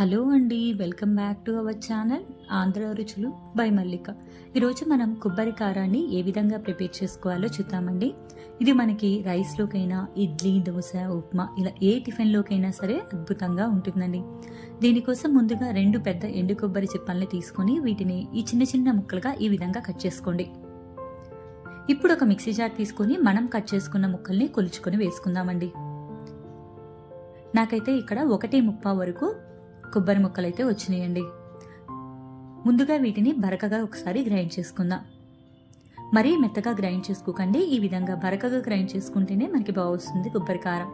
Hello అండి welcome back to our channel Andhra రుచులు by మల్లిక. ఈరోజు మనం కొబ్బరి కారాన్ని ఏ విధంగా ప్రిపేర్ చేసుకోవాలో చూద్దామండి. ఇది మనకి రైస్లోకైనా ఇడ్లీ దోశ ఉప్మా ఇలా ఏ టిఫిన్లోకైనా సరే అద్భుతంగా ఉంటుందండి. దీనికోసం ముందుగా రెండు పెద్ద ఎండు కొబ్బరి చిప్పల్ని తీసుకొని వీటిని ఈ చిన్న చిన్న ముక్కలుగా ఈ విధంగా కట్ చేసుకోండి. ఇప్పుడు ఒక మిక్సీ జార్ తీసుకొని మనం కట్ చేసుకున్న ముక్కల్ని కొలుచుకొని వేసుకుందామండి. నాకైతే ఇక్కడ ఒకటి ముప్పా వరకు కొబ్బరి ముక్కలు అయితే వచ్చినాయండి. ముందుగా వీటిని బరకగా ఒకసారి గ్రైండ్ చేసుకుందాం. మరీ మెత్తగా గ్రైండ్ చేసుకోకండి. ఈ విధంగా బరకగా గ్రైండ్ చేసుకుంటేనే మనకి బాగుస్తుంది కొబ్బరి కారం.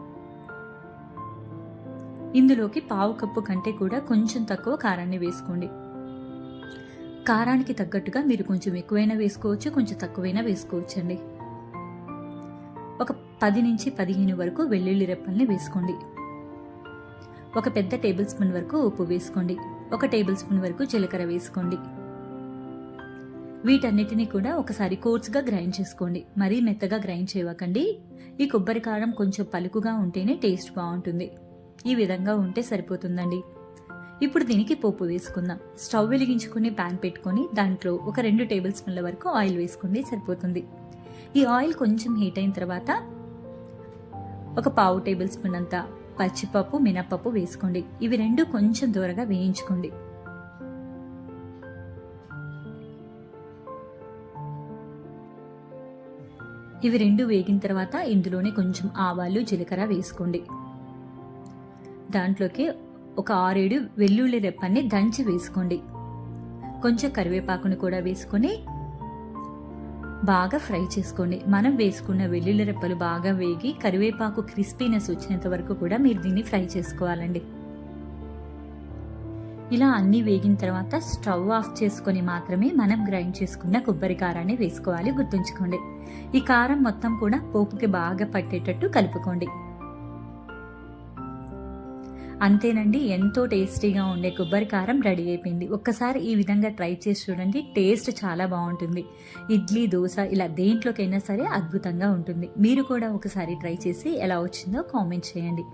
ఇందులోకి పావు కప్పు కంటే కూడా కొంచెం తక్కువ కారాన్ని వేసుకోండి. కారానికి తగ్గట్టుగా మీరు కొంచెం ఎక్కువైనా వేసుకోవచ్చు కొంచెం తక్కువైనా వేసుకోవచ్చండి. ఒక పది నుంచి పదిహేను వరకు వెల్లుల్లి రెప్పల్ని వేసుకోండి. ఒక పెద్ద టేబుల్ స్పూన్ వరకు ఉప్పు వేసుకోండి. ఒక టేబుల్ స్పూన్ వరకు జీలకర్ర వేసుకోండి. వీటన్నిటిని కూడా ఒకసారి కోర్స్గా గ్రైండ్ చేసుకోండి. మరీ మెత్తగా గ్రైండ్ చేయకండి. ఈ కొబ్బరి కారం కొంచెం పలుకుగా ఉంటేనే టేస్ట్ బాగుంటుంది. ఈ విధంగా ఉంటే సరిపోతుందండి. ఇప్పుడు దీనికి పోపు వేసుకుందాం. స్టవ్ వెలిగించుకుని ప్యాన్ పెట్టుకొని దాంట్లో ఒక రెండు టేబుల్ స్పూన్ల వరకు ఆయిల్ వేసుకోండి సరిపోతుంది. ఈ ఆయిల్ కొంచెం హీట్ అయిన తర్వాత ఒక పావు టేబుల్ స్పూన్ అంతా పచ్చిపప్పు మినప్పప్పు వేసుకోండి. ఇవి రెండు కొంచెం దూరగా వేయించుకోండి. ఇవి రెండు వేగిన తర్వాత ఇందులోనే కొంచెం ఆవాలు జీలకర్ర వేసుకోండి. దాంట్లోకి ఒక ఆరేడు వెల్లుల్లి రెప్పని దంచి వేసుకోండి. కొంచెం కరివేపాకును కూడా వేసుకొని బాగా ఫ్రై చేసుకోండి. మనం వేసుకున్న వెల్లుల్లి రెప్పలు బాగా వేగి కరివేపాకు క్రిస్పీనెస్ వచ్చినంత వరకు కూడా మీరు దీన్ని ఫ్రై చేసుకోవాలండి. ఇలా అన్నీ వేగిన తర్వాత స్టవ్ ఆఫ్ చేసుకొని మాత్రమే మనం గ్రైండ్ చేసుకున్న కొబ్బరి కారాన్ని వేసుకోవాలి. గుర్తుంచుకోండి. ఈ కారం మొత్తం కూడా పోపుకి బాగా పట్టేటట్టు కలుపుకోండి. అంతేనండి ఎంతో టేస్టీగా ఉండే కొబ్బరి కారం రెడీ అయిపోయింది. ఒక్కసారి ఈ విధంగా ట్రై చేసి చూడండి టేస్ట్ చాలా బాగుంటుంది. ఇడ్లీ దోశ ఇలా దేంట్లోకైనా సరే అద్భుతంగా ఉంటుంది. మీరు కూడా ఒకసారి ట్రై చేసి ఎలా వచ్చిందో కామెంట్ చేయండి.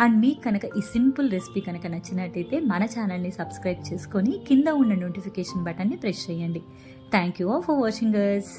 అండ్ మీకు కనుక ఈ సింపుల్ రెసిపీ కనుక నచ్చినట్టయితే మన ఛానల్ని సబ్స్క్రైబ్ చేసుకొని కింద ఉన్న నోటిఫికేషన్ బటన్ని ప్రెస్ చేయండి. Thank you all for watching us.